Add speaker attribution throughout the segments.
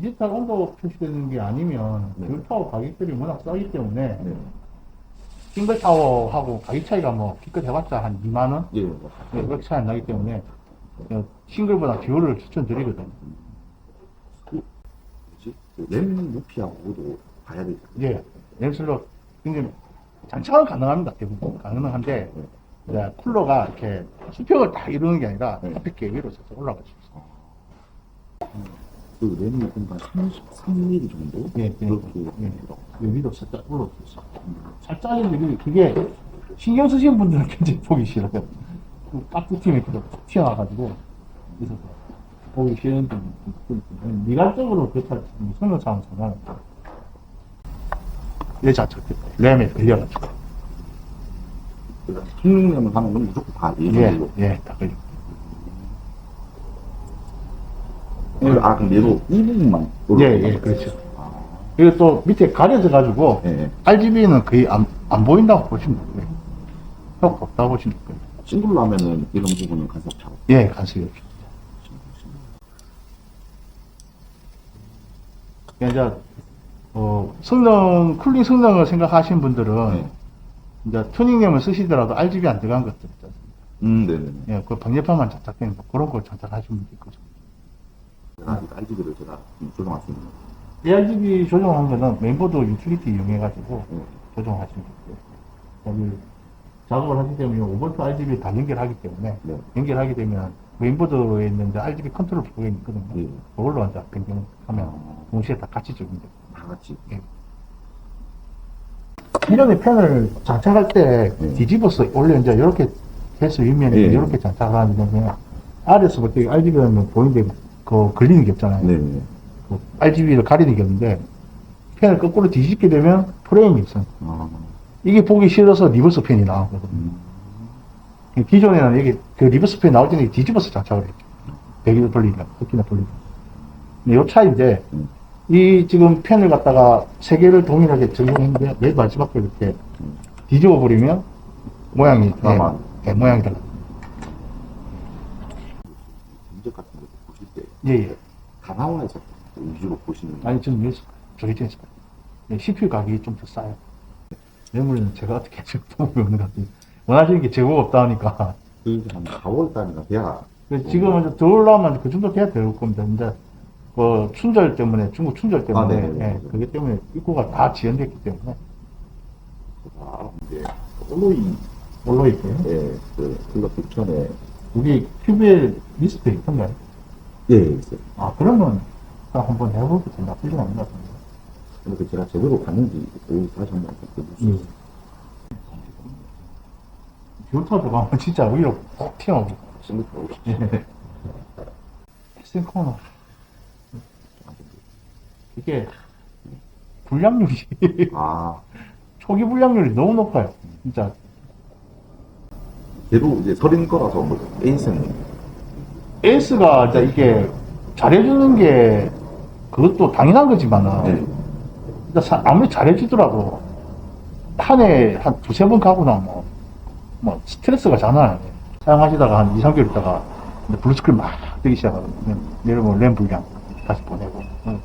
Speaker 1: 디지털 온도 표시되는 게 아니면
Speaker 2: 네.
Speaker 1: 듀타워 가격들이 워낙 싸기 때문에
Speaker 2: 네.
Speaker 1: 싱글 타워하고 가격 차이가 뭐 기껏 해봤자 한 2만 원?
Speaker 2: 예.
Speaker 1: 네, 그렇게 차이 안 나기 때문에 어, 싱글보다 듀얼을 추천드리거든요.
Speaker 2: 뭐지? 그램 높이하고도 봐야 되죠.
Speaker 1: 예, 램슬로 굉장히 장착은 가능합니다. 대부분 가능한데 이제 쿨러가 이렇게 수평을 다 이루는 게 아니라
Speaker 2: 네.
Speaker 1: 앞에 게 위로 서서 올라갈 수 있어요.
Speaker 2: 그 램이 뭔가 33mm 정도?
Speaker 1: 예, 예.
Speaker 2: 그렇게
Speaker 1: 예. 여기도 살짝 올라올 수 있어요. 살짝인데 그게 신경 쓰시는 분들은 굉장히 보기 싫어요. 그 깍두팀이 이렇게 툭 튀어나와가지고 있어서 보기 싫은 분들 미관적으로 그렇다 성능상은 상관없죠. 내 자체 램에 걸려가지고
Speaker 2: 그 성능램을 하는 건 무조건 다
Speaker 1: 예,
Speaker 2: 예전으로.
Speaker 1: 예, 다 걸려.
Speaker 2: 아, 그럼 얘도 이 부분만.
Speaker 1: 예, 예, 그렇죠.
Speaker 2: 아,
Speaker 1: 그리고 또 밑에 가려져가지고
Speaker 2: 예, 예.
Speaker 1: RGB는 거의 안, 안 보인다고 보시면 돼요. 효과 없다고 보시면 돼요.
Speaker 2: 싱글로 하면은 이런 부분은 간섭 차고.
Speaker 1: 예, 간섭이 없죠. 이제 어, 성능 쿨링 성능을 생각하시는 분들은
Speaker 2: 네.
Speaker 1: 이제 튜닝램을 쓰시더라도 RGB 안 들어간 것들 않습니까?
Speaker 2: 음, 네네네.
Speaker 1: 예, 그 방열판만 장착되는 거 그런 걸 장착하시면.
Speaker 2: 제가 아직 RGB를 제가 좀 조정할 수 있는.
Speaker 1: 이 RGB 조정한 거는 메인보드 유틸리티 이용해가지고
Speaker 2: 예.
Speaker 1: 조정하시면 돼요. 여기 작업을 하기 때문에 5V RGB 다 연결하기 때문에
Speaker 2: 네.
Speaker 1: 연결하게 되면 메인보드에 있는 이제 RGB 컨트롤 프로그램이 있거든요.
Speaker 2: 예.
Speaker 1: 그걸로 이제 변경하면
Speaker 2: 아.
Speaker 1: 동시에 다 같이 적용돼요.
Speaker 2: 다 같이.
Speaker 1: 이런의 펜을 장착할 때
Speaker 2: 네.
Speaker 1: 뒤집어서 원래 이제 이렇게 해서 윗면에
Speaker 2: 예.
Speaker 1: 이렇게 장착하는데 아래서부터 RGB가 보이는데 그 걸리는 게 없잖아요.
Speaker 2: 네네.
Speaker 1: 그 RGB를 가리는 게 없는데 펜을 거꾸로 뒤집게 되면 프레임이 있어요.
Speaker 2: 아,
Speaker 1: 이게 보기 싫어서 리버스 펜이 나오거든요.
Speaker 2: 음.
Speaker 1: 기존에는 이게 그 리버스 펜 나올 때는 뒤집어서 장착을 했죠. 배기를 돌리니까, 바퀴나 돌리고. 근데 요 차이인데,
Speaker 2: 음.
Speaker 1: 이 지금 펜을 갖다가 세 개를 동일하게 적용했는데, 맨 마지막에 이렇게
Speaker 2: 음.
Speaker 1: 뒤집어 버리면 모양이,
Speaker 2: 아,
Speaker 1: 예,
Speaker 2: 맞-
Speaker 1: 예, 모양이 달라.
Speaker 2: 인적 같은 거 보실 때
Speaker 1: 예, 예.
Speaker 2: 다나와에서 위주로 보시는.
Speaker 1: 아니, 저는 여기서, 저기 있어요 예, CPU 가격이 좀 더 싸요. 매물은 제가 어떻게 지금 도움이 없는 것 같아요. 원하시는 게 재고가 없다 하니까.
Speaker 2: 그한 4월 달인가 돼야.
Speaker 1: 그 지금은 더 올라오면 그 정도 돼야 될 겁니다. 근데 그 춘절 때문에 중국 춘절 때문에
Speaker 2: 아, 네네네.
Speaker 1: 예, 그게 때문에 입구가 다 지연됐기 때문에
Speaker 2: 아, 이제 올로이,
Speaker 1: 올라 있고요.
Speaker 2: 예, 그, 그거 북편에.
Speaker 1: 우리 큐브에 리스트에 있던가요?
Speaker 2: 예, 있어요.
Speaker 1: 아 그러면 딱 한번 해보고 좀 나쁘진 않은 것 같은데.
Speaker 2: 근데 그 제가 제대로 갔는지, 그 다시 한번 그
Speaker 1: 예. 뷰터 들어가면 진짜 위로 꼭 튀어나오고.
Speaker 2: 싱글로
Speaker 1: 예. 스 코너 이게 불량률이
Speaker 2: 아,
Speaker 1: 초기 불량률이 너무 높아요. 진짜
Speaker 2: 걔도 이제 서린 거라서, 뭐, 에이스는.
Speaker 1: 에이스가 이제 이게 잘해주는 게 그것도 당연한 거지만은
Speaker 2: 네.
Speaker 1: 일단 사- 아무리 잘해주더라도 한 해 한 두세 번 가고 나면 뭐, 뭐 스트레스가 장난 아니에요. 사용하시다가 한 2, 3개월 있다가 이제 블루스크린 막 뜨기 시작하거든요. 들면 램 불량 다시 보내고. 응.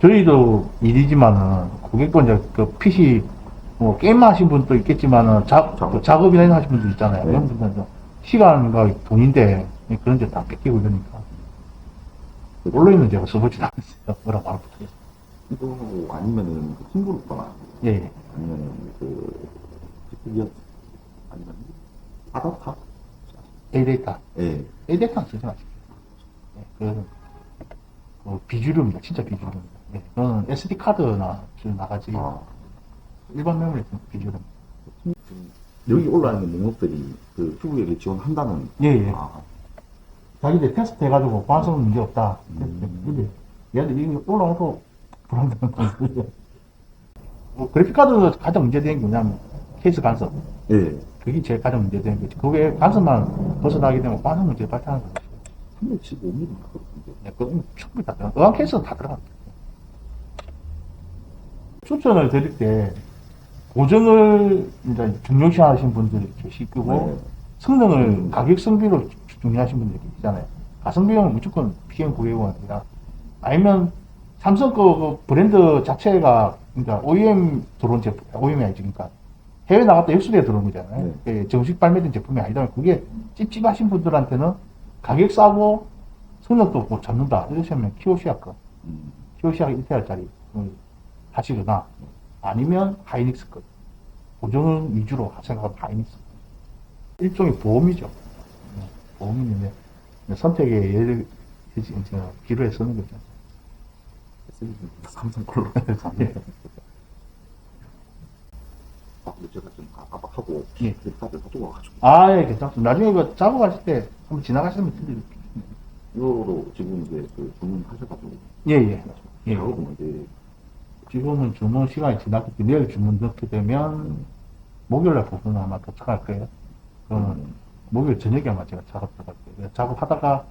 Speaker 1: 저희도 일이지만은 고객도 이제 그 PC 뭐 게임 하신 분도 있겠지만은
Speaker 2: 작업.
Speaker 1: 그 작업이나 하신 분도 있잖아요.
Speaker 2: 네.
Speaker 1: 그런 분들은 시간과 돈인데 그런 데다 뺏기고 이러니까. 온라인은 제가 써보지도 않았어요. 뭐라 바로 붙어요.
Speaker 2: 이거 아니면은 그 친구를 거나,
Speaker 1: 예, 예.
Speaker 2: 아니면은 그, GPS, 아니면 아다타?
Speaker 1: 에이데이터.
Speaker 2: 예.
Speaker 1: 에이데이터는 쓰지 마십시오. 예, 그거는 그 비주류입니다. 진짜 비주류입니다. 예, 그거는 SD카드나 좀 나가지.
Speaker 2: 아,
Speaker 1: 일반 메모리 비주류.
Speaker 2: 여기 올라있는 목록들이 그 큐브에게 지원한다는.
Speaker 1: 예, 예.
Speaker 2: 아,
Speaker 1: 자기들 테스트 해가지고 반성은 문제 없다.
Speaker 2: 음.
Speaker 1: 근데 얘들 이게 올라와도 불안정한 거예요. 뭐 그래픽카드 가장 문제되는 게 뭐냐면 케이스 간섭.
Speaker 2: 예.
Speaker 1: 그게 제일 가장 문제되는 거지. 그게 간섭만 벗어나게 되면 반응 문제 발생하는 거죠.
Speaker 2: 315mm 같거든요.
Speaker 1: 네, 그건 충분히 다 들어가. 의왕 케이스는 다 들어갑니다. 추천을 드릴 때 고정을 이제 중요시 하시는 분들이 계시고
Speaker 2: 네.
Speaker 1: 성능을 가격 성비로 중요하신 분들이 계시잖아요. 가성비용은 무조건 PM900원 아니라 아니면 삼성 그, 그 브랜드 자체가 그러니까 OEM 들어온 제품, OEM이 아니지 그러니까 해외 나갔다 역수리에 들어온 거잖아요. 예, 정식 발매된 제품이 아니다. 그게 찝찝하신 분들한테는 가격 싸고 성능도 못 잡는다. 이러시면 키오시아 거,
Speaker 2: 음.
Speaker 1: 키오시아 1테라짜리 하시거나 아니면 하이닉스 거. 보정 위주로 생각하면 하이닉스 거. 일종의 보험이죠. 예, 보험인데 선택의 예를 이제 기로에 쓰는 거죠.
Speaker 2: 삼성 컬러.
Speaker 1: 예.
Speaker 2: 아, 제가 좀 아- 압박하고
Speaker 1: 예.
Speaker 2: 가지고 와가지고
Speaker 1: 아, 예, 괜찮습니다. 나중에 이거 작업하실 때 한번 지나가시면 드릴게요.
Speaker 2: 이거로 지금 이제 그 주문하셔가지고
Speaker 1: 예, 예. 예.
Speaker 2: 이제
Speaker 1: 지금은 주문 시간이 지났기 때문에 내일 주문 넣게 되면 목요일날 부분은 아마 도착할 거예요. 그러면
Speaker 2: 음.
Speaker 1: 목요일 저녁에 아마 제가 작업 들어갈 거예요. 작업하다가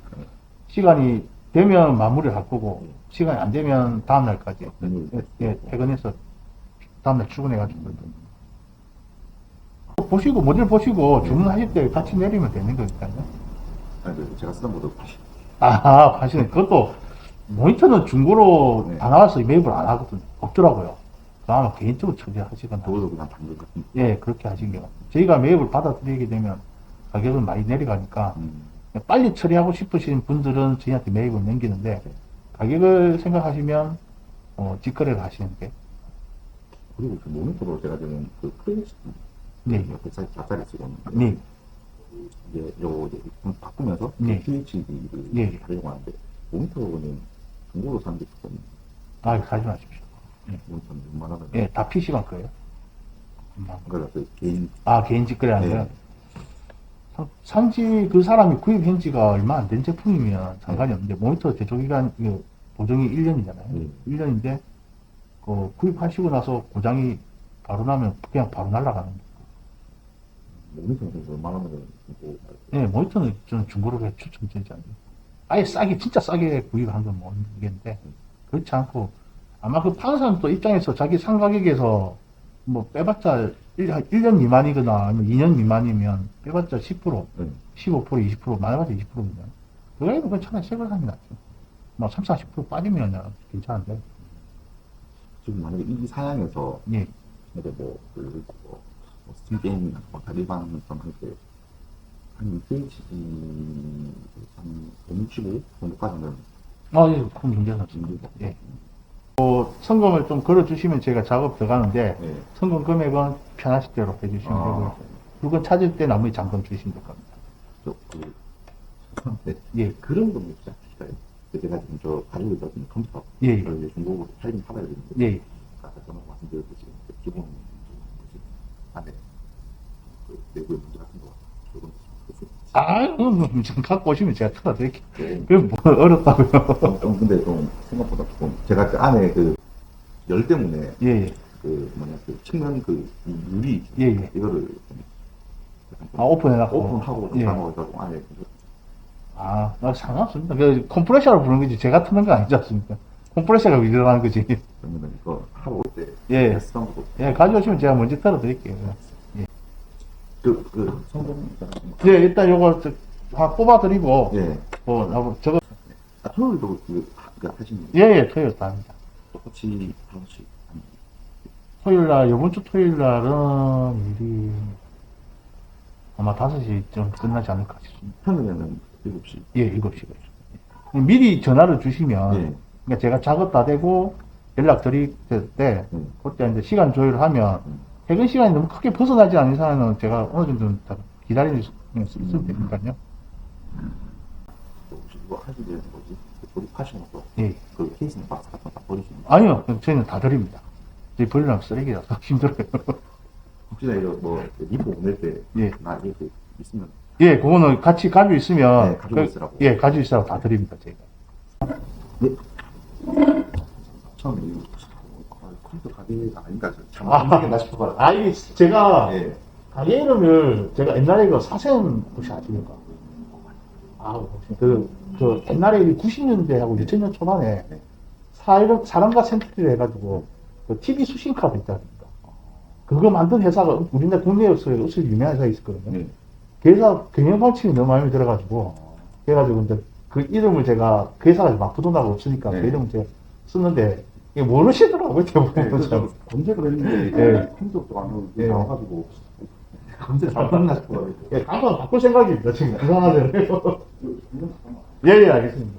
Speaker 1: 시간이 되면 마무리를 할 거고 시간이 안 되면 다음날까지
Speaker 2: 음.
Speaker 1: 예, 예, 퇴근해서 다음날 출근해가지고 보시고 모델 보시고 주문하실 때 같이 내리면 되는 거니까요.
Speaker 2: 아니 그 제가 쓰던 것도 다시
Speaker 1: 아, 사실은 그것도 모니터는 중고로
Speaker 2: 네.
Speaker 1: 다 나와서 매입을 안 하거든요. 없더라고요. 그 아마 개인적으로 처리하시거나.
Speaker 2: 저도 그냥 당근 같은
Speaker 1: 예, 그렇게 하신 게. 저희가 매입을 받아들이게 되면 가격은 많이 내려가니까
Speaker 2: 음.
Speaker 1: 빨리 처리하고 싶으신 분들은 저희한테 매입을 넘기는데 가격을 생각하시면 어, 직거래를 하시는 게.
Speaker 2: 그리고 그 모니터로 제가 지금 그 크레딧
Speaker 1: 네.
Speaker 2: 옆에 사- 앞자리 쓰고 있는데
Speaker 1: 네.
Speaker 2: 이제 요 이제 좀 바꾸면서
Speaker 1: 네.
Speaker 2: QHD를
Speaker 1: 네.
Speaker 2: 하려고 하는데 모니터는 중고로 사는 게 조금
Speaker 1: 아, 사지 마십시오.
Speaker 2: 모니터는 웬만하면
Speaker 1: 예, 다 PC방 거예요. 음.
Speaker 2: 그러니까 그 개인
Speaker 1: 아, 개인 직거래 하는
Speaker 2: 네.
Speaker 1: 거요? 산- 산지 그 사람이 구입한 지가 얼마 안 된 제품이면 상관이 없는데 모니터 제조기간 이거 보정이 1년이잖아요.
Speaker 2: 네.
Speaker 1: 1년인데 그 구입하시고 나서 고장이 바로 나면 그냥 바로 날아가는 거예요.
Speaker 2: 모니터는 웬만하면 뭐
Speaker 1: 예, 모니터는 저는 중고로 해 추천드리지 않아요. 아예 싸게 진짜 싸게 구입한 건 모르겠는데 그렇지 않고 아마 그 파는 사람 또 입장에서 자기 상 가격에서 뭐 빼봤자 1, 년 미만이거나 아니면 2년 미만이면 빼봤자 10%
Speaker 2: 네.
Speaker 1: 15% 20% 많아봤자 20%면 그래도 새걸 사는 게 낫죠. 뭐 3, 40% 빠지면 괜찮은데
Speaker 2: 지금 만약에 이 사양에서
Speaker 1: 예.
Speaker 2: 근데 뭐, 그, 뭐, 뭐 스팀 게임이나 뭐 다리방 좀할 때, 한 2cm, 한 165 정도까지 는
Speaker 1: 아, 예, 그럼 문제는 없습니다. 예. 뭐 성금을 좀 걸어주시면 제가 작업 들어가는데
Speaker 2: 네.
Speaker 1: 성금 금액은 편하실 대로 해주시면
Speaker 2: 아.
Speaker 1: 되고요. 물건 찾을 때 나머지 잔금 주시면 될 겁니다.
Speaker 2: 저, 그, 네.
Speaker 1: 예,
Speaker 2: 그런 거는 시작할까요? 제가 지금 저 가족을 좀 컴퓨터,
Speaker 1: 예, 예.
Speaker 2: 를 이제 중국으로 팔긴 팔아야 되는데,
Speaker 1: 예.
Speaker 2: 아까 전에 말씀드렸듯이, 그 기본, 안에, 그, 내부의 문제 같은 거,
Speaker 1: 아, 음, 좀 갖고 오시면 제가 틀어드릴게요.
Speaker 2: 네.
Speaker 1: 그게 뭐 어렵다고요.
Speaker 2: 좀, 좀 근데 좀 생각보다 조금 제가 그 안에 그 열 때문에
Speaker 1: 예, 예.
Speaker 2: 그 뭐냐 그 측면 그 유리
Speaker 1: 예, 예.
Speaker 2: 이거를 좀 약간 좀
Speaker 1: 아, 오픈해놨고.
Speaker 2: 오픈하고
Speaker 1: 예.
Speaker 2: 담아가지고 안에 좀
Speaker 1: 아, 아, 상관없습니다. 그 컴프레셔로 부르는 거지. 제가 트는 건 아니지 않습니까? 컴프레셔가 일어나는 거지.
Speaker 2: 그러면 이거 하러 올때
Speaker 1: 예.
Speaker 2: 테스트하고
Speaker 1: 예, 가져오시면 제가 먼저 틀어드릴게요.
Speaker 2: 그, 그 성공
Speaker 1: 예, 일단 요거 저, 다 뽑아드리고,
Speaker 2: 예.
Speaker 1: 뭐, 나뭐 저거,
Speaker 2: 아, 토요일도 그, 하- 그 하시는
Speaker 1: 예, 예, 토요일 다 합니다.
Speaker 2: 똑같이 다섯시
Speaker 1: 토요일 날, 요번 주 토요일 날은 일이 아마 5시쯤 끝나지 않을까 싶습니다.
Speaker 2: 평일에는 일곱 시
Speaker 1: 예, 7시가 있어요. 미리 전화를 주시면,
Speaker 2: 예.
Speaker 1: 그러니까 제가 작업 다 되고 연락 드릴 때,
Speaker 2: 음.
Speaker 1: 그때 이제 시간 조율을 하면,
Speaker 2: 음.
Speaker 1: 퇴근 시간이 너무 크게 벗어나지 않는 이상은 제가 어느 정도 다 기다릴 수 있으면 되니까요.
Speaker 2: 또 혹시 이거 하시게 되는 거지 그 조립하시면서
Speaker 1: 예.
Speaker 2: 그 케이스는 박스 같은 거 다 버리시는 거
Speaker 1: 아니요, 저희는 다 드립니다. 저희 버리려면 쓰레기라서 힘들어요.
Speaker 2: 혹시나 이거 뭐 리포 보낼 때
Speaker 1: 예.
Speaker 2: 나 이렇게 있으면
Speaker 1: 예, 그거는 같이 가지고 있으면,
Speaker 2: 네, 가지고
Speaker 1: 그-
Speaker 2: 있으라고.
Speaker 1: 예, 가지고 있으라고 다 드립니다, 저희가.
Speaker 2: 처음에 이거 아, 컴퓨터 가게가 아닌가 참
Speaker 1: 아.
Speaker 2: 싶어가지고
Speaker 1: 아, 이게 제가,
Speaker 2: 예.
Speaker 1: 가게 이름을 제가 옛날에 그 사생 혹시 아십니까? 아, 그, 그 옛날에 90년대하고 2000년 초반에
Speaker 2: 네.
Speaker 1: 사람, 사람과 센트리를 해가지고 그 TV 수신카드 있지 않습니까? 그거 만든 회사가 우리나라 국내에서 어서 유명한 회사가 있었거든요.
Speaker 2: 네.
Speaker 1: 그 회사 경영 방침이 너무 마음에 들어가지고 그래가지고 이제 그 이름을 제가 그 회사가 막 부도나가 없으니까
Speaker 2: 네.
Speaker 1: 그 이름을 제가 쓰는데, 이게 모르시더라고요,
Speaker 2: 네,
Speaker 1: 대부분. 참.
Speaker 2: 검색을 했는데
Speaker 1: 예.
Speaker 2: 팬쪽도 안 오고
Speaker 1: 예.
Speaker 2: 나와가지고 검색 잘못나 싶어가지고
Speaker 1: 예, 가서 바꿀 생각입니다, 지금. 이상하네요. 예, 예, 알겠습니다.